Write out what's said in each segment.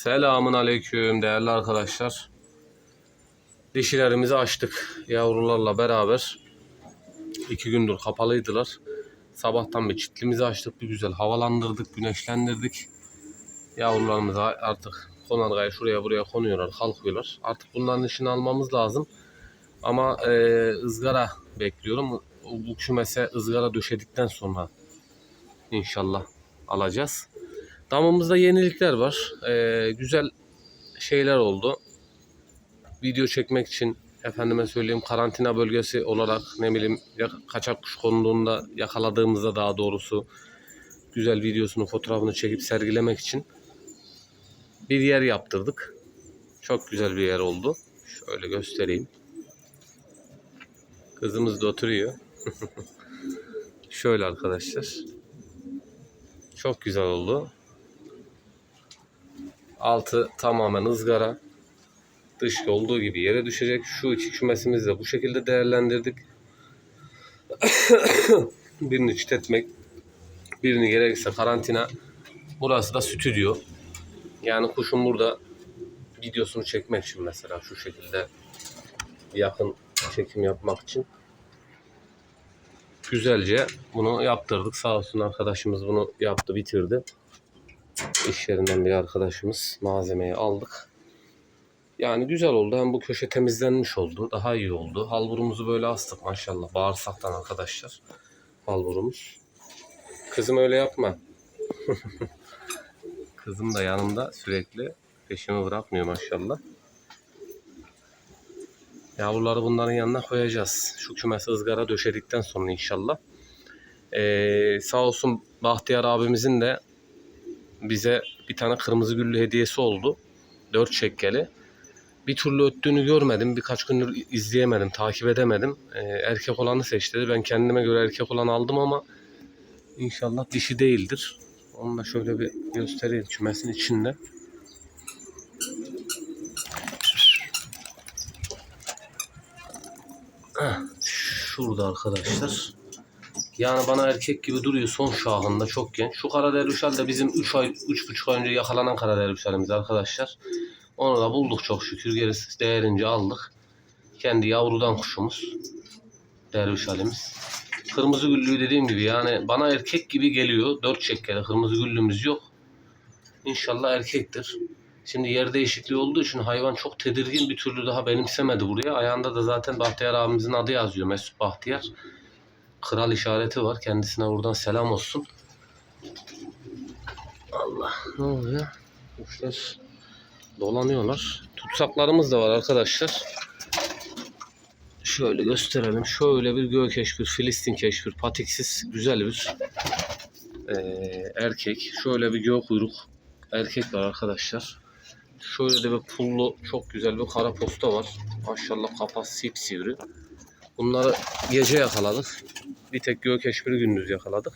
Selamun aleyküm değerli arkadaşlar. Dişilerimizi açtık yavrularla beraber. iki gündür kapalıydılar. Sabahtan bir çitlimizi açtık. Bir güzel havalandırdık, güneşlendirdik. Yavrularımız artık konargaya şuraya buraya konuyorlar, kalkıyorlar. Artık bunların işini almamız lazım. Ama e, ızgara bekliyorum. Bu kümese ızgara döşedikten sonra inşallah alacağız. Damımızda yenilikler var. Ee, güzel şeyler oldu. Video çekmek için efendime söyleyeyim karantina bölgesi olarak ne bileyim kaçak kuş konduğunda yakaladığımızda daha doğrusu güzel videosunu fotoğrafını çekip sergilemek için bir yer yaptırdık. Çok güzel bir yer oldu. Şöyle göstereyim. Kızımız da oturuyor. Şöyle arkadaşlar. Çok güzel oldu. Altı tamamen ızgara. Dış olduğu gibi yere düşecek. Şu iki kümesimizi de bu şekilde değerlendirdik. birini çitetmek, birini gerekirse karantina. Burası da stüdyo. Yani kuşun burada videosunu çekmek için mesela şu şekilde yakın çekim yapmak için güzelce bunu yaptırdık. Sağ olsun arkadaşımız bunu yaptı, bitirdi. İş yerinden bir arkadaşımız malzemeyi aldık. Yani güzel oldu. Hem bu köşe temizlenmiş oldu. Daha iyi oldu. Halburumuzu böyle astık maşallah. Bağırsaktan arkadaşlar. Halburumuz. Kızım öyle yapma. Kızım da yanımda sürekli peşimi bırakmıyor maşallah. Yavruları bunların yanına koyacağız. Şu kümesi ızgara döşedikten sonra inşallah. Ee, sağ olsun Bahtiyar abimizin de bize bir tane kırmızı güllü hediyesi oldu. Dört şekkeli. Bir türlü öttüğünü görmedim. Birkaç gündür izleyemedim, takip edemedim. Ee, erkek olanı seçti. Ben kendime göre erkek olan aldım ama inşallah dişi değildir. Onu da şöyle bir göstereyim kümesin içinde. Şurada arkadaşlar. Yani bana erkek gibi duruyor son şahında çok genç. Şu kara dervişal de bizim 3 ay 3,5 ay önce yakalanan kara dervişalimiz arkadaşlar. Onu da bulduk çok şükür. Gerisi değerince aldık. Kendi yavrudan kuşumuz. Dervişalimiz. Kırmızı güllüğü dediğim gibi yani bana erkek gibi geliyor. Dört şekkeli kırmızı güllümüz yok. İnşallah erkektir. Şimdi yer değişikliği olduğu için hayvan çok tedirgin bir türlü daha benimsemedi buraya. Ayağında da zaten Bahtiyar abimizin adı yazıyor. Mesut Bahtiyar. Kral işareti var. Kendisine buradan selam olsun. Allah ne oluyor? Kuşlar dolanıyorlar. Tutsaklarımız da var arkadaşlar. Şöyle gösterelim. Şöyle bir göğe keşfir, Filistin keşfir, patiksiz güzel bir eee, erkek. Şöyle bir göğe kuyruk erkek var arkadaşlar. Şöyle de bir pullu çok güzel bir kara posta var. Maşallah kafası sipsivri. Bunları gece yakaladık. Bir tek göğe keşfiri gündüz yakaladık.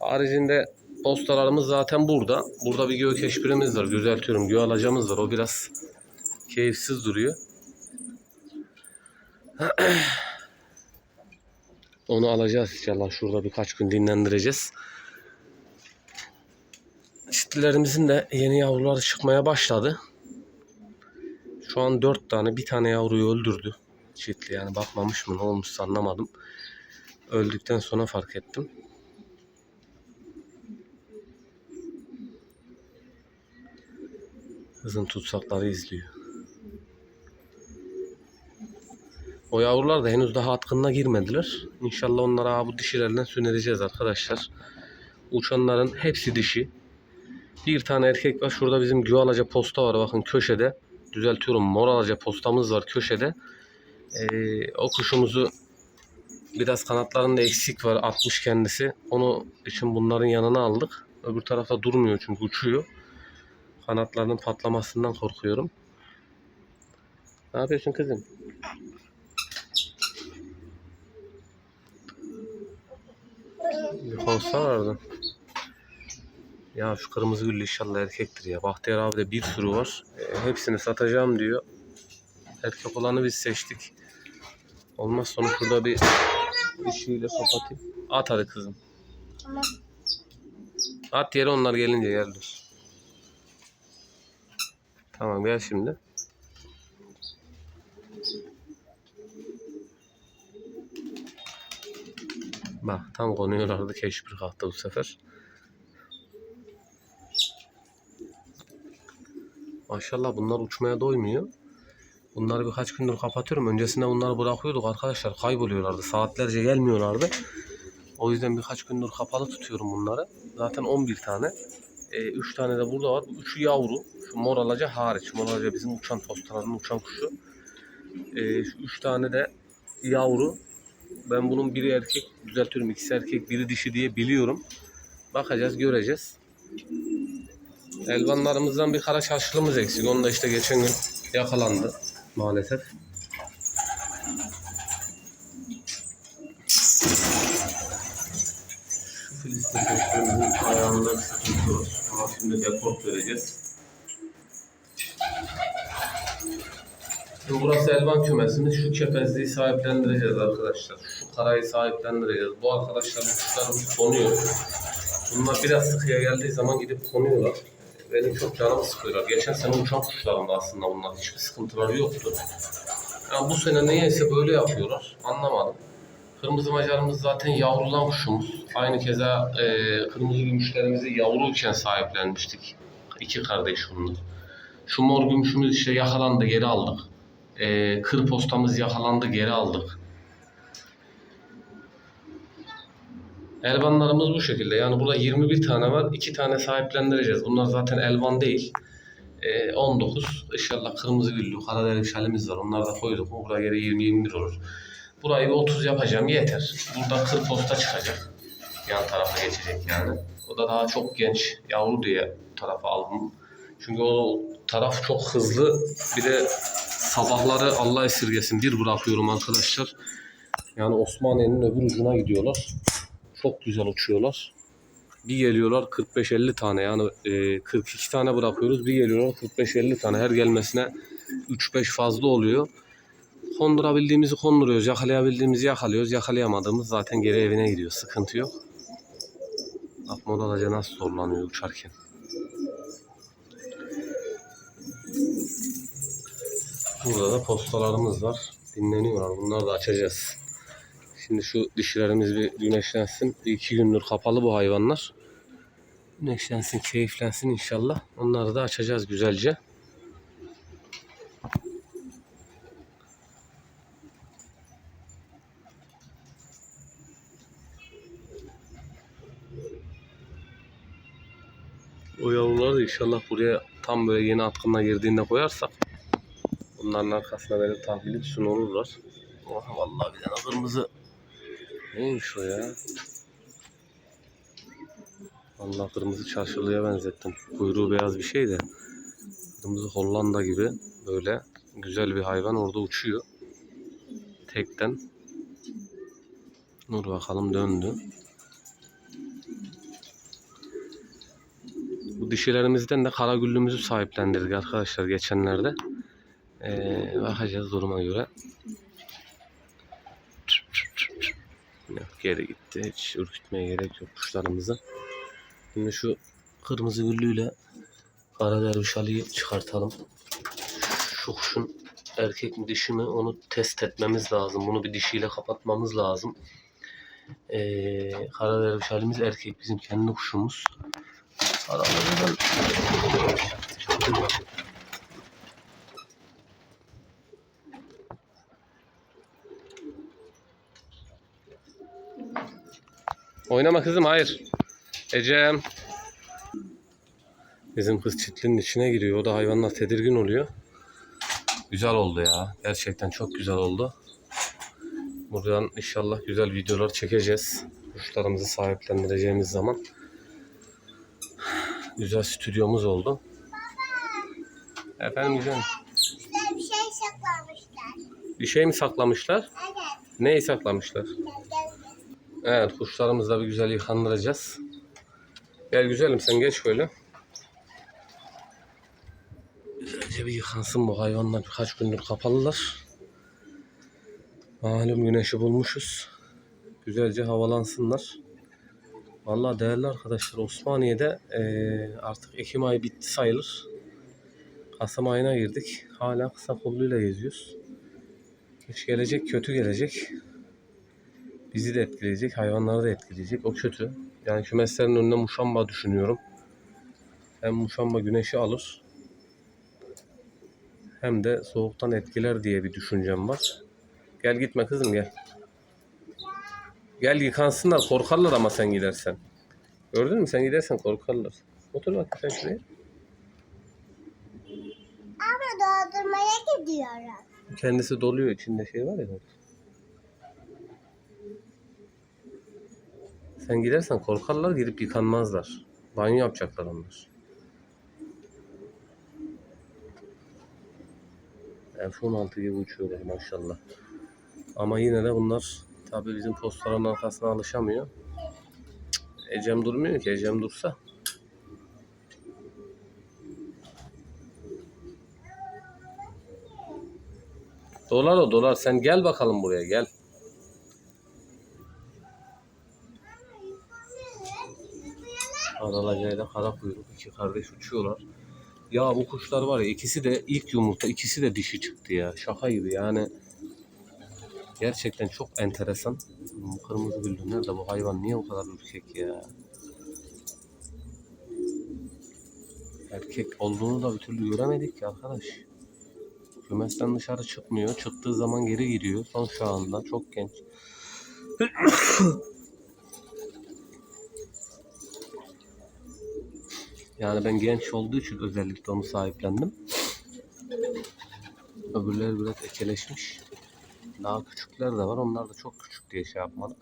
Haricinde postalarımız zaten burada. Burada bir göğe keşfirimiz var. Düzeltiyorum. Göğe alacağımız var. O biraz keyifsiz duruyor. Onu alacağız inşallah. Şurada birkaç gün dinlendireceğiz. Çitlilerimizin de yeni yavruları çıkmaya başladı. Şu an dört tane. Bir tane yavruyu öldürdü. Çitli yani bakmamış mı ne olmuş anlamadım. Öldükten sonra fark ettim. Kızın tutsakları izliyor. O yavrular da henüz daha atkınına girmediler. İnşallah onlara bu dişilerinden sünedeceğiz arkadaşlar. Uçanların hepsi dişi. Bir tane erkek var. Şurada bizim güalaca posta var. Bakın köşede. Düzeltiyorum. Mor alaca postamız var köşede. Ee, o kuşumuzu biraz kanatlarında eksik var. Atmış kendisi. Onu için bunların yanına aldık. Öbür tarafta durmuyor çünkü uçuyor. Kanatlarının patlamasından korkuyorum. Ne yapıyorsun kızım? Bir konsa vardı. Ya şu kırmızı güllü inşallah erkektir ya. Bahtiyar abi de bir sürü var. E, hepsini satacağım diyor. Erkek olanı biz seçtik. Olmaz sonra şurada bir dişiyle kapatayım. At hadi kızım. Tamam. At yere onlar gelince yerler. Tamam gel şimdi. Bak tam konuyorlardı keşfir kalktı bu sefer. Maşallah bunlar uçmaya doymuyor. Bunları birkaç gündür kapatıyorum. Öncesinde bunları bırakıyorduk arkadaşlar. Kayboluyorlardı. Saatlerce gelmiyorlardı. O yüzden birkaç gündür kapalı tutuyorum bunları. Zaten 11 tane. 3 tane de burada var. Bu üçü yavru. Şu mor alaca hariç. Mor alaca bizim uçan postaların uçan kuşu. E, şu 3 tane de yavru. Ben bunun biri erkek düzeltiyorum. ikisi erkek biri dişi diye biliyorum. Bakacağız göreceğiz. Elvanlarımızdan bir kara çarşılımız eksik. Onu da işte geçen gün yakalandı maalesef. Şu Filistin köşkümüzün ayağında bir sıkıntı var. Ama şimdi deport vereceğiz. Şimdi burası elvan kümesimiz. Şu kepezliği sahiplendireceğiz arkadaşlar. Şu karayı sahiplendireceğiz. Bu arkadaşlar bu kuşlarımız konuyor. Bunlar biraz sıkıya geldiği zaman gidip konuyorlar. Benim çok canımı sıkıyorlar. Geçen sene uçan kuşlarımda aslında bunlar. Hiçbir sıkıntıları yoktu. Yani bu sene niyeyse böyle yapıyorlar. Anlamadım. Kırmızı macarımız zaten yavrulan kuşumuz. Aynı keza e, kırmızı gümüşlerimizi yavruyken sahiplenmiştik. İki kardeş bunlar. Şu mor gümüşümüz işte yakalandı geri aldık. E, kır postamız yakalandı geri aldık. Elvanlarımız bu şekilde. Yani burada 21 tane var. 2 tane sahiplendireceğiz. Bunlar zaten elvan değil. Ee, 19. İnşallah kırmızı güllü, karadeniz şalimiz var. Onları da koyduk mu buraya göre 20-21 olur. Burayı bir 30 yapacağım yeter. Burada kır posta çıkacak. Yan tarafa geçecek yani. O da daha çok genç. Yavru diye tarafa aldım. Çünkü o taraf çok hızlı. Bir de sabahları Allah esirgesin bir bırakıyorum arkadaşlar. Yani Osmaniye'nin öbür ucuna gidiyorlar. Çok güzel uçuyorlar. Bir geliyorlar 45-50 tane yani e, 42 tane bırakıyoruz. Bir geliyorlar 45-50 tane. Her gelmesine 3-5 fazla oluyor. Kondurabildiğimizi konduruyoruz. Yakalayabildiğimizi yakalıyoruz. Yakalayamadığımız zaten geri evine gidiyor. Sıkıntı yok. Bak modalaca nasıl zorlanıyor uçarken. Burada da postalarımız var. Dinleniyorlar. Bunları da açacağız. Şimdi şu dişilerimiz bir güneşlensin. Bir iki gündür kapalı bu hayvanlar. Güneşlensin, keyiflensin inşallah. Onları da açacağız güzelce. O yavruları inşallah buraya tam böyle yeni atkınla girdiğinde koyarsak bunların arkasına benim tahvili üstüne olurlar. Oh, vallahi bir tane kırmızı Neymiş o ya? Vallahi kırmızı çarşılıya benzettim. Kuyruğu beyaz bir şey de. Kırmızı Hollanda gibi böyle güzel bir hayvan orada uçuyor. Tekten. Dur bakalım döndü. Bu dişilerimizden de karagüllümüzü sahiplendirdik arkadaşlar geçenlerde. Ee, bakacağız duruma göre. Geri gitti. Hiç ürkütmeye gerek yok kuşlarımızı. Şimdi şu kırmızı güllüyle kara derviş Ali'yi çıkartalım. Şu kuşun erkek mi dişi mi onu test etmemiz lazım. Bunu bir dişiyle kapatmamız lazım. Ee, kara derviş Ali'miz erkek. Bizim kendi kuşumuz. Aralarından Oynama kızım hayır. Ecem. Bizim kız çitlinin içine giriyor. O da hayvanlar tedirgin oluyor. Güzel oldu ya. Gerçekten çok güzel oldu. Buradan inşallah güzel videolar çekeceğiz. Kuşlarımızı sahiplendireceğimiz zaman. Güzel stüdyomuz oldu. Efendim güzel. İşte bir şey saklamışlar. Bir şey mi saklamışlar? Evet. Neyi saklamışlar? Gel, gel. Evet kuşlarımızı da bir güzel yıkandıracağız. Gel güzelim sen geç böyle. Güzelce bir yıkansın bu hayvanlar birkaç gündür kapalılar. Malum güneşi bulmuşuz. Güzelce havalansınlar. Vallahi değerli arkadaşlar Osmaniye'de eee, artık Ekim ayı bitti sayılır. Kasım ayına girdik. Hala kısa kolluyla geziyoruz. Hiç gelecek kötü gelecek. Bizi de etkileyecek, hayvanları da etkileyecek. O kötü. Yani kümeslerin önüne muşamba düşünüyorum. Hem muşamba güneşi alır. Hem de soğuktan etkiler diye bir düşüncem var. Gel gitme kızım gel. Gel yıkansınlar korkarlar ama sen gidersen. Gördün mü sen gidersen korkarlar. Otur bak sen şuraya. Ama doldurmaya gidiyorum. Kendisi doluyor içinde şey var ya. Sen gidersen korkarlar gidip yıkanmazlar. Banyo yapacaklar onlar. F-16 gibi uçuyorlar maşallah. Ama yine de bunlar tabii bizim postların arkasına alışamıyor. Ecem durmuyor ki. Ecem dursa. Dolar o dolar. Sen gel bakalım buraya gel. Aralacayla kara kuyruk iki kardeş uçuyorlar. Ya bu kuşlar var ya ikisi de ilk yumurta ikisi de dişi çıktı ya. Şaka gibi yani. Gerçekten çok enteresan. Bu kırmızı güllü nerede bu hayvan niye bu kadar ürkek ya? Erkek olduğunu da bir türlü göremedik ki arkadaş. Kümesten dışarı çıkmıyor. Çıktığı zaman geri giriyor. Son şu anda çok genç. Yani ben genç olduğu için özellikle onu sahiplendim. Öbürleri biraz ekeleşmiş. Daha küçükler de var. Onlar da çok küçük diye şey yapmadık.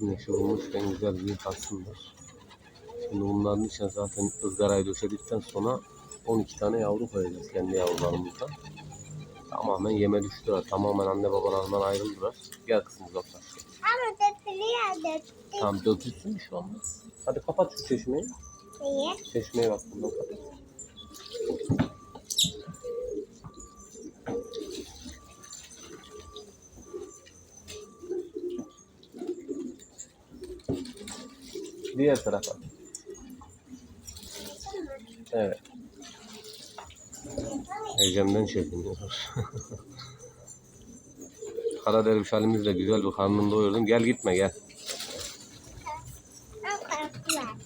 Güneşi bulmuşken güzel bir yıkansınlar. Şimdi bunların içine zaten ızgarayı döşedikten sonra 12 tane yavru koyacağız kendi yavrularımızdan. Tamamen yeme düştüler. Tamamen anne babalarından ayrıldılar. Gel kızım uzaklaş. Ama dökülüyor döktü. Tamam dökülsün bir şey olmaz. Hadi kapat şu çeşmeyi. Niye? Çeşmeye bak buradan kapat. Diğer tarafa. Evet. Ecem'den çekiniyor. Kara derviş halimizle güzel bir karnını doyurdum. Gel gitme gel.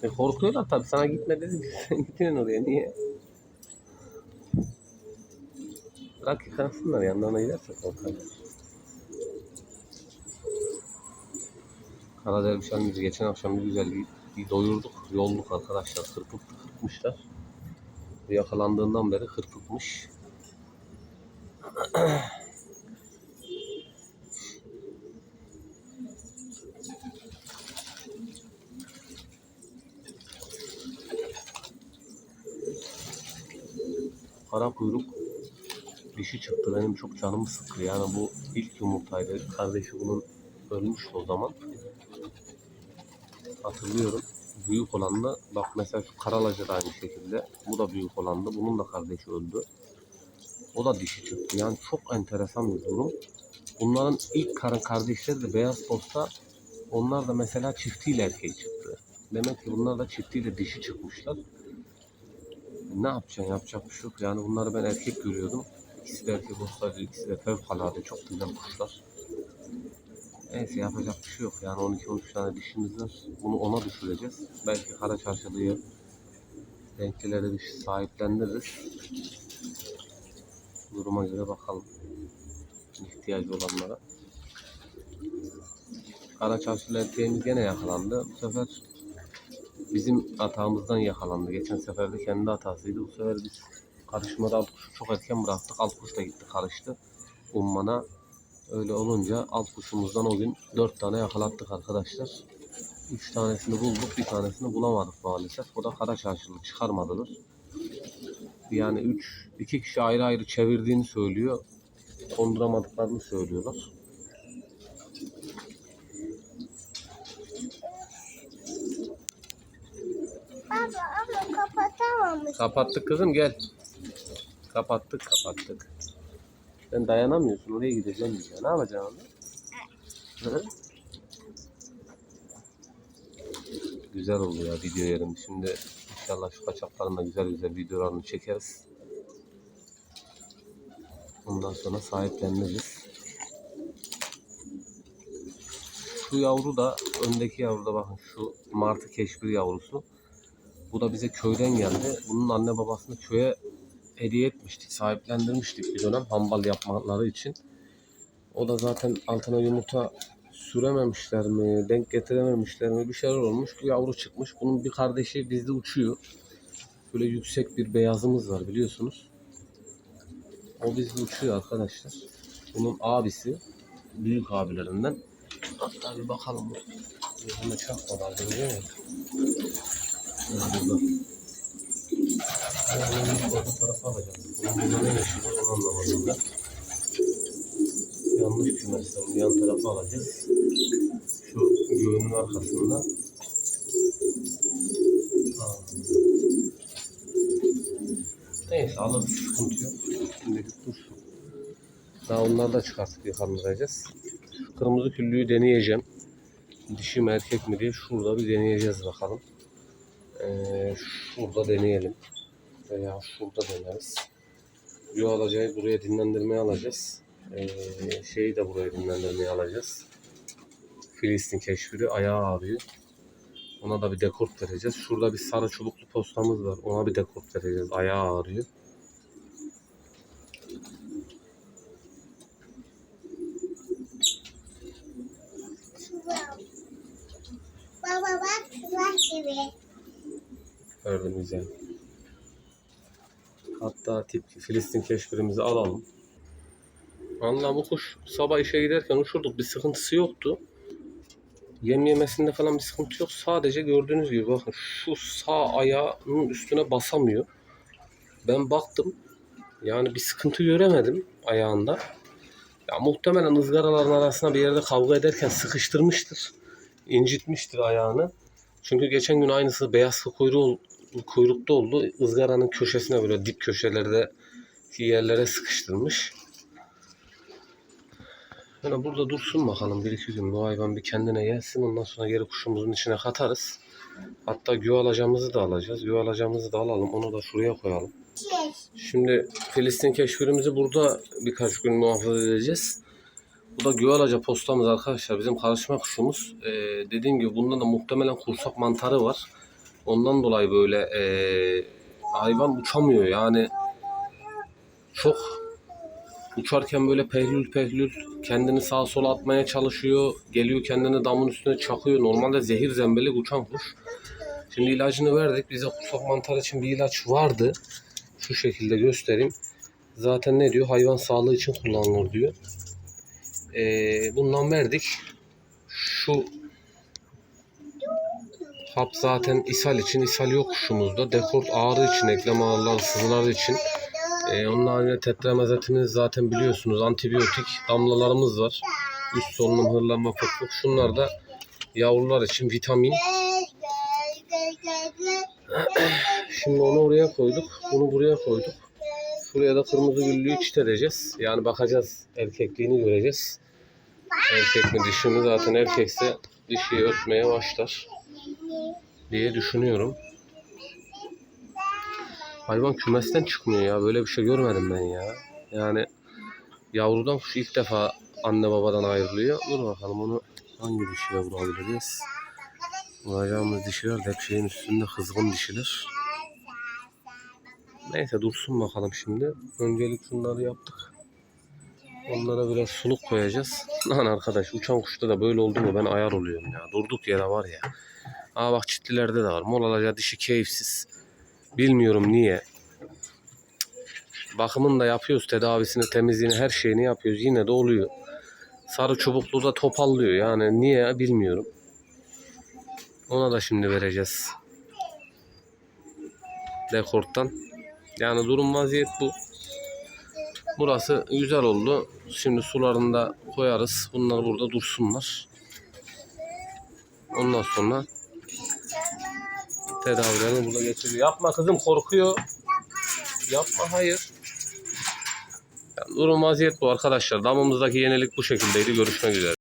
E korkuyorlar tabii sana gitme dedim. Sen gittin oraya niye? Bırak yıkansınlar yanlarına giderse korkarlar. Kara derviş halimizi geçen akşam bir güzel bir, bir doyurduk. Yolluk arkadaşlar. Kırpıp kırpmışlar. Yakalandığından beri kırpıkmış. Kara kuyruk dişi çıktı. Benim çok canımı sıktı. Yani bu ilk yumurtaydı. Kardeşi bunun ölmüştü o zaman. Hatırlıyorum. Büyük olan da bak mesela şu karalaca da aynı şekilde. Bu da büyük olandı. Bunun da kardeşi öldü. O da dişi çıktı. Yani çok enteresan bir durum. Bunların ilk karın kardeşleri de beyaz posta. Onlar da mesela çiftiyle erkeği çıktı. Demek ki bunlar da çiftiyle dişi çıkmışlar. Ne yapacaksın? Yapacak bir şey yok. Yani bunları ben erkek görüyordum. İkisi de erkek olsaydı ikisi de fevkalade çok güzel kuşlar. Neyse yapacak bir şey yok. Yani 12-13 tane dişimiz var. Bunu ona düşüreceğiz. Belki kara çarşılıyı renklilere bir sahiplendiririz. Duruma göre bakalım. İhtiyacı olanlara. Kara çarşılı erkeğimiz gene yakalandı. Bu sefer bizim hatamızdan yakalandı. Geçen sefer de kendi hatasıydı. Bu sefer biz karışmada alt kuşu çok erken bıraktık. Alt kuş da gitti karıştı. Ummana öyle olunca alt kuşumuzdan o gün dört tane yakalattık arkadaşlar. Üç tanesini bulduk, bir tanesini bulamadık maalesef. O da kara çarşılı çıkarmadılar. Yani üç, iki kişi ayrı ayrı çevirdiğini söylüyor. Konduramadıklarını söylüyorlar. Baba ama kapatamamış. Kapattık kızım gel. Kapattık kapattık. Sen dayanamıyorsun. Oraya gideceğim diyor. Ne yapacaksın onu? Güzel oldu ya video yerim. Şimdi inşallah şu kaçakların da güzel güzel videolarını çekeriz. Ondan sonra sahipleniriz. Şu yavru da öndeki yavru da bakın şu martı keşfir yavrusu. Bu da bize köyden geldi. Bunun anne babasını köye hediye etmiştik, sahiplendirmiştik bir dönem hambal yapmaları için. O da zaten altına yumurta sürememişler mi, denk getirememişler mi bir şeyler olmuş. Bu yavru çıkmış. Bunun bir kardeşi bizde uçuyor. Böyle yüksek bir beyazımız var biliyorsunuz. O bizde uçuyor arkadaşlar. Bunun abisi, büyük abilerinden. Hatta bir bakalım. Yüzüme çarpmadan görüyor musun? Burada. Yani orta tarafa alacağım. Bunun ne yaşıyor onu anlamadım ben. Yanlış kümesle bunu yan tarafa alacağız. Şu göğünün arkasında. Neyse alırız sıkıntı yok. Şimdilik dursun. Daha onları da çıkartıp yıkanacağız. Şu kırmızı küllüyü deneyeceğim. Dişi mi erkek mi diye şurada bir deneyeceğiz bakalım. Ee, şurada deneyelim. Veya şurada deneriz. Yo alacağız buraya dinlendirmeye alacağız. Ee, şeyi de buraya dinlendirmeye alacağız. Filistin keşfiri ayağı ağrıyor. Ona da bir dekort vereceğiz. Şurada bir sarı çubuklu postamız var. Ona bir dekort vereceğiz. Ayağı ağrıyor. Baba bak sıvak gibi. Gördüm güzel. Hatta tip Filistin keşfirimizi alalım. Vallahi bu kuş sabah işe giderken uçurduk. Bir sıkıntısı yoktu. Yem yemesinde falan bir sıkıntı yok. Sadece gördüğünüz gibi bakın şu sağ ayağının üstüne basamıyor. Ben baktım. Yani bir sıkıntı göremedim ayağında. Ya muhtemelen ızgaraların arasına bir yerde kavga ederken sıkıştırmıştır. incitmiştir ayağını. Çünkü geçen gün aynısı beyaz kuyruğu kuyrukta oldu. Izgaranın köşesine böyle dip köşelerde yerlere sıkıştırmış. Yani burada dursun bakalım bir iki gün bu hayvan bir kendine gelsin ondan sonra geri kuşumuzun içine katarız. Hatta gö alacağımızı da alacağız. Gö alacağımızı da alalım onu da şuraya koyalım. Şimdi Filistin keşfirimizi burada birkaç gün muhafaza edeceğiz. Bu da Göalaca postamız arkadaşlar. Bizim karışma kuşumuz. Ee, dediğim gibi bunda da muhtemelen kursak mantarı var. Ondan dolayı böyle ee, hayvan uçamıyor. Yani çok uçarken böyle pehlül pehlül kendini sağa sola atmaya çalışıyor. Geliyor kendini damın üstüne çakıyor. Normalde zehir zembelik uçan kuş. Şimdi ilacını verdik. Bize kursak mantarı için bir ilaç vardı. Şu şekilde göstereyim. Zaten ne diyor? Hayvan sağlığı için kullanılır diyor. Ee, bundan verdik. Şu hap zaten ishal için. ishal yok kuşumuzda. Dekort ağrı için, eklem ağrıları, sızılar için. Ee, onun haricinde tetramezetimiz zaten biliyorsunuz. Antibiyotik damlalarımız var. Üst solunum, hırlama, pıhlık. Şunlar da yavrular için vitamin. Şimdi onu oraya koyduk. Bunu buraya koyduk. Şuraya da kırmızı güllüyü çitereceğiz. Yani bakacağız. Erkekliğini göreceğiz. Erkek mi dişi mi? Zaten erkekse dişiyi ötmeye başlar diye düşünüyorum. Hayvan kümesten çıkmıyor ya. Böyle bir şey görmedim ben ya. Yani yavrudan kuş ilk defa anne babadan ayrılıyor. Dur bakalım onu hangi dişiyle vurabiliriz? Vuracağımız dişiler de hep şeyin üstünde kızgın dişiler. Neyse dursun bakalım şimdi. Öncelik şunları yaptık. Onlara biraz suluk koyacağız. Lan arkadaş uçan kuşta da böyle oldu mu ben ayar oluyorum ya. Durduk yere var ya. Aa bak çitlilerde de var. Molalaca dişi keyifsiz. Bilmiyorum niye. Bakımını da yapıyoruz. Tedavisini, temizliğini, her şeyini yapıyoruz. Yine de oluyor. Sarı çubuklu da topallıyor. Yani niye bilmiyorum. Ona da şimdi vereceğiz. Dekorttan. Yani durum vaziyet bu. Burası güzel oldu. Şimdi sularını da koyarız. Bunlar burada dursunlar. Ondan sonra tedavilerini burada geçiriyor. Yapma kızım korkuyor. Yapma hayır. Ya Durum vaziyet bu arkadaşlar. Damımızdaki yenilik bu şekildeydi. Görüşmek üzere.